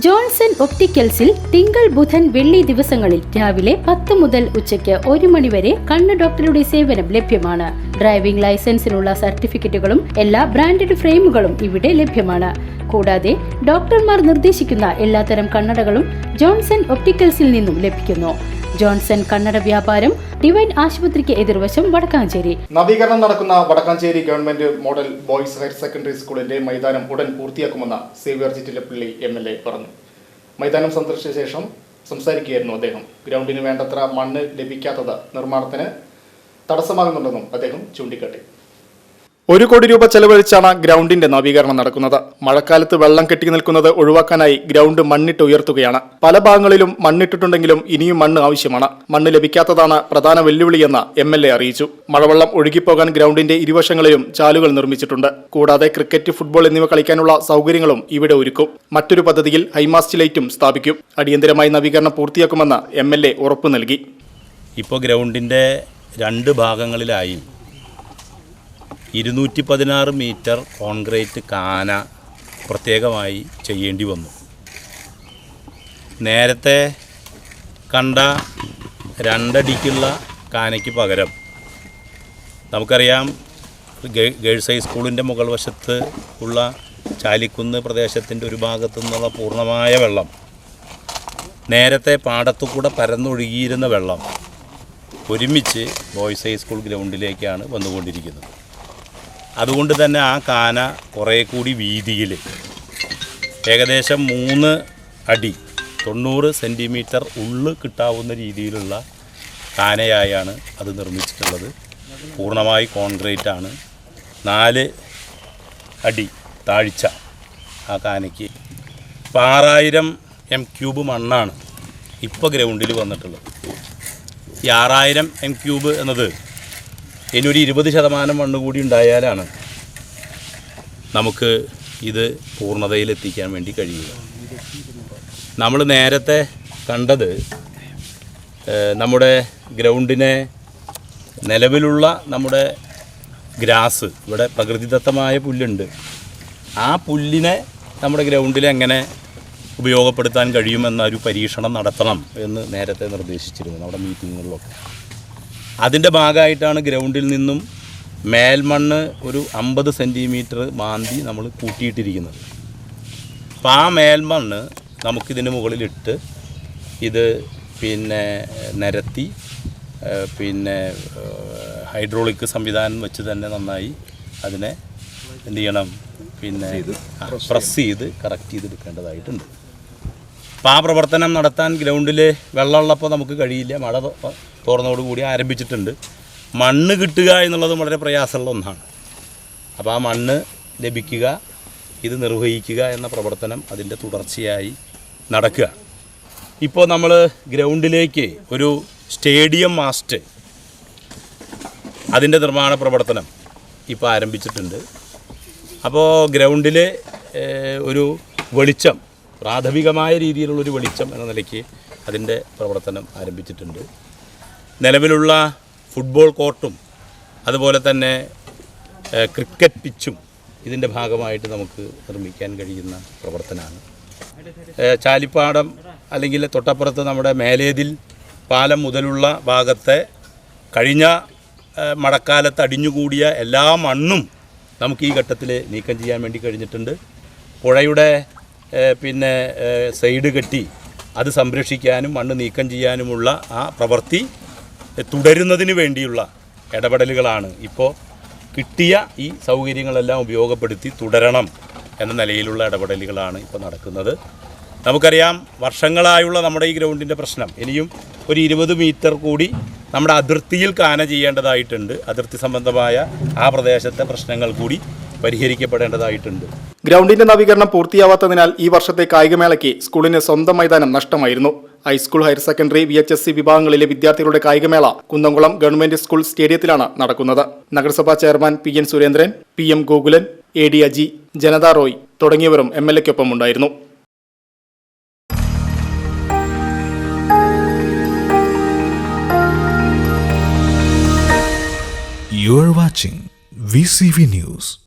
Johnson ഒപ്റ്റിക്കൽസിൽ തിങ്കൾ ബുധൻ വെള്ളി ദിവസങ്ങളിൽ രാവിലെ പത്ത് മുതൽ ഉച്ചയ്ക്ക് ഒരു മണിവരെ കണ്ണ് ഡോക്ടറുടെ സേവനം ലഭ്യമാണ്. ഡ്രൈവിംഗ് ലൈസൻസിനുള്ള സർട്ടിഫിക്കറ്റുകളും എല്ലാ ബ്രാൻഡഡ് ഫ്രെയിമുകളും ഇവിടെ ലഭ്യമാണ്. കൂടാതെ ഡോക്ടർമാർ നിർദ്ദേശിക്കുന്ന എല്ലാത്തരം കണ്ണടകളും ജോൺസൺ ഒപ്റ്റിക്കൽസിൽ നിന്നും ലഭിക്കുന്നു. ജോൺസൺ കണ്ണട വ്യാപാരം ഡിവൈൻ ആശുപത്രിക്ക് എതിർവശം വടക്കാഞ്ചേരി. നവീകരണം നടക്കുന്ന Vadakkanchery government model boys higher secondary സ്കൂളിന്റെ മൈതാനം ഉടൻ പൂർത്തിയാക്കുമെന്ന് Xavier Chittilappally M L A പറഞ്ഞു. മൈതാനം സന്ദർശിച്ച ശേഷം സംസാരിക്കുകയായിരുന്നു അദ്ദേഹം. ഗ്രൗണ്ടിന് വേണ്ടത്ര മണ്ണ് ലഭിക്കാത്തത് നിർമ്മാണത്തിന് തടസ്സമാകുന്നുണ്ടെന്നും അദ്ദേഹം ചൂണ്ടിക്കാട്ടി. ഒരു കോടി രൂപ ചെലവഴിച്ചാണ് ഗ്രൗണ്ടിന്റെ നവീകരണം നടക്കുന്നത്. മഴക്കാലത്ത് വെള്ളം കെട്ടി നിൽക്കുന്നത് ഒഴിവാക്കാനായി ഗ്രൗണ്ട് മണ്ണിട്ട് ഉയർത്തുകയാണ്. പല ഭാഗങ്ങളിലും മണ്ണിട്ടിട്ടുണ്ടെങ്കിലും ഇനിയും മണ്ണ് ആവശ്യമാണ്. മണ്ണ് ലഭിക്കാത്തതാണ് പ്രധാന വെല്ലുവിളിയെന്ന് എം എൽ എ അറിയിച്ചു. മഴവെള്ളം ഒഴുകിപ്പോകാൻ ഗ്രൗണ്ടിന്റെ ഇരുവശങ്ങളിലും ചാലുകൾ നിർമ്മിച്ചിട്ടുണ്ട്. കൂടാതെ ക്രിക്കറ്റ് ഫുട്ബോൾ എന്നിവ കളിക്കാനുള്ള സൗകര്യങ്ങളും ഇവിടെ ഒരുക്കും. മറ്റൊരു പദ്ധതിയിൽ ഹൈമാസ്റ്റ് ലൈറ്റും സ്ഥാപിക്കും. അടിയന്തരമായി നവീകരണം പൂർത്തിയാക്കുമെന്ന് എം എൽ എ ഉറപ്പു നൽകി. ഇപ്പോൾ ഗ്രൗണ്ടിന്റെ രണ്ട് ഭാഗങ്ങളിലായി ഇരുന്നൂറ്റി പതിനാറ് മീറ്റർ കോൺക്രീറ്റ് കാന പ്രത്യേകമായി ചെയ്യേണ്ടി വന്നു. നേരത്തെ കണ്ട രണ്ടടിക്കുള്ള കാനയ്ക്ക് പകരം നമുക്കറിയാം ഗേൾസ് ഹൈസ്കൂളിന്റെ മുകൾ വശത്ത് ഉള്ള ചാലിക്കുന്ന് പ്രദേശത്തിന്റെ ഒരു ഭാഗത്തു നിന്നുള്ള പൂർണമായ വെള്ളം നേരത്തെ പാടത്തു കൂടെ പരന്നൊഴുകിയിരുന്ന വെള്ളം ഒരുമിച്ച് ബോയ്സ് ഹൈസ്കൂൾ ഗ്രൗണ്ടിലേക്കാണ് വന്നുകൊണ്ടിരിക്കുന്നത്. അതുകൊണ്ട് തന്നെ ആ കാന കുറേ കൂടി വീതിയിൽ ഏകദേശം മൂന്ന് അടി തൊണ്ണൂറ് സെന്റിമീറ്റർ ഉള്ളു കിട്ടാവുന്ന രീതിയിലുള്ള കാനയായാണ് അത് നിർമ്മിച്ചിട്ടുള്ളത്. പൂർണമായി കോൺക്രീറ്റ് ആണ്. നാല് അടി താഴ്ച ആ കാനയ്ക്ക്. ഇപ്പം ആറായിരം എം ക്യൂബ് മണ്ണാണ് ഇപ്പോൾ ഗ്രൗണ്ടിൽ വന്നിട്ടുള്ളത്. ഈ ആറായിരം എം ക്യൂബ് എന്നത് ഇനി ഒരു ഇരുപത് ശതമാനം മണ്ണ് കൂടി ഉണ്ടായാലാണ് നമുക്ക് ഇത് പൂർണതയിലെത്തിക്കാൻ വേണ്ടി കഴിയുക. നമ്മൾ നേരത്തെ കണ്ടത് നമ്മുടെ ഗ്രൗണ്ടിനെ നിലവിലുള്ള നമ്മുടെ ഗ്രാസ് ഇവിടെ പ്രകൃതിദത്തമായ പുല്ലുണ്ട്. ആ പുല്ലിനെ നമ്മുടെ ഗ്രൗണ്ടിൽ എങ്ങനെ ഉപയോഗപ്പെടുത്താൻ കഴിയുമെന്ന ഒരു പരീക്ഷണം നടത്തണം എന്ന് നേരത്തെ നിർദ്ദേശിച്ചിരുന്നു നമ്മുടെ മീറ്റിങ്ങുകളിലൊക്കെ. അതിന്റെ ഭാഗമായിട്ടാണ് ഗ്രൗണ്ടിൽ നിന്നും മേൽമണ്ണ് ഒരു അമ്പത് സെന്റിമീറ്റർ മാന്തി നമ്മൾ കൂട്ടിയിട്ടിരിക്കുന്നത്. അപ്പം ആ മേൽമണ്ണ് നമുക്കിതിന് മുകളിലിട്ട് ഇത് പിന്നെ നിരത്തി പിന്നെ ഹൈഡ്രോളിക് സംവിധാനം വെച്ച് തന്നെ നന്നായി അതിനെ എന്ത് ചെയ്യണം? പിന്നെ പ്രസ് ചെയ്ത്. കറക്റ്റ് ചെയ്തെടുക്കേണ്ടതായിട്ടുണ്ട് അപ്പോൾ ആ പ്രവർത്തനം നടത്താൻ ഗ്രൗണ്ടിൽ വെള്ളമുള്ളപ്പോൾ നമുക്ക് കഴിയില്ല മഴ തോർന്നതോടുകൂടി ആരംഭിച്ചിട്ടുണ്ട്. മണ്ണ് കിട്ടുക എന്നുള്ളത് വളരെ പ്രയാസമുള്ള ഒന്നാണ്. അപ്പോൾ ആ മണ്ണ് ലഭിക്കുക ഇത് നിർവഹിക്കുക എന്ന പ്രവർത്തനം അതിന്റെ തുടർച്ചയായി നടക്കുക. ഇപ്പോൾ നമ്മൾ ഗ്രൗണ്ടിലേക്ക് ഒരു സ്റ്റേഡിയം മാസ്റ്റ് അതിന്റെ നിർമ്മാണ പ്രവർത്തനം ഇപ്പോൾ ആരംഭിച്ചിട്ടുണ്ട്. അപ്പോൾ ഗ്രൗണ്ടിലെ ഒരു വെളിച്ചം പ്രാഥമികമായ രീതിയിലുള്ളൊരു വെളിച്ചം എന്ന നിലയ്ക്ക് അതിന്റെ പ്രവർത്തനം ആരംഭിച്ചിട്ടുണ്ട്. നിലവിലുള്ള ഫുട്ബോൾ കോർട്ടും അതുപോലെ തന്നെ ക്രിക്കറ്റ് പിച്ചും ഇതിന്റെ ഭാഗമായിട്ട് നമുക്ക് നിർമ്മിക്കാൻ കഴിയുന്ന പ്രവർത്തനമാണ്. ചാലിപ്പാടം അല്ലെങ്കിൽ തൊട്ടപ്പുറത്ത് നമ്മുടെ മേലേതിൽ പാലം മുതലുള്ള ഭാഗത്തെ കഴിഞ്ഞ മഴക്കാലത്ത് അടിഞ്ഞുകൂടിയ എല്ലാ മണ്ണും നമുക്ക് ഈ ഘട്ടത്തിൽ നീക്കം ചെയ്യാൻ വേണ്ടി കഴിഞ്ഞിട്ടുണ്ട്. പുഴയുടെ പിന്നെ സൈഡ് കെട്ടി അത് സംരക്ഷിക്കാനും മണ്ണ് നീക്കം ചെയ്യാനുമുള്ള ആ പ്രവൃത്തി തുടരുന്നതിന് വേണ്ടിയുള്ള ഇടപെടലുകളാണ് ഇപ്പോൾ കിട്ടിയ ഈ സൗകര്യങ്ങളെല്ലാം ഉപയോഗപ്പെടുത്തി തുടരണം എന്ന നിലയിലുള്ള ഇടപെടലുകളാണ് ഇപ്പോൾ നടക്കുന്നത്. നമുക്കറിയാം വർഷങ്ങളായുള്ള നമ്മുടെ ഈ ഗ്രൗണ്ടിന്റെ പ്രശ്നം. ഇനിയും ഒരു ഇരുപത് മീറ്റർ കൂടി നമ്മുടെ അതിർത്തിയിൽ കാന ചെയ്യേണ്ടതായിട്ടുണ്ട്. അതിർത്തി സംബന്ധമായ ആ പ്രദേശത്തെ പ്രശ്നങ്ങൾ കൂടി പരിഹരിക്കപ്പെടേണ്ടതായിട്ടുണ്ട്. ഗ്രൗണ്ടിന്റെ നവീകരണം പൂർത്തിയാവാത്തതിനാൽ ഈ വർഷത്തെ കായികമേളയ്ക്ക് സ്കൂളിന് സ്വന്തം മൈതാനം നഷ്ടമായിരുന്നു. High school higher secondary V H S C വിഭാഗങ്ങളിലെ വിദ്യാർത്ഥികളുടെ കായികമേള കുന്നംകുളം ഗവൺമെന്റ് സ്കൂൾ സ്റ്റേഡിയത്തിലാണ് നടക്കുന്നത് നഗരസഭാ chairman P N Surendran P M Gokulan A D Aji Janata Roy തുടങ്ങിയവരും എം എൽ എക്കൊപ്പം ഉണ്ടായിരുന്നു You are watching VCV News.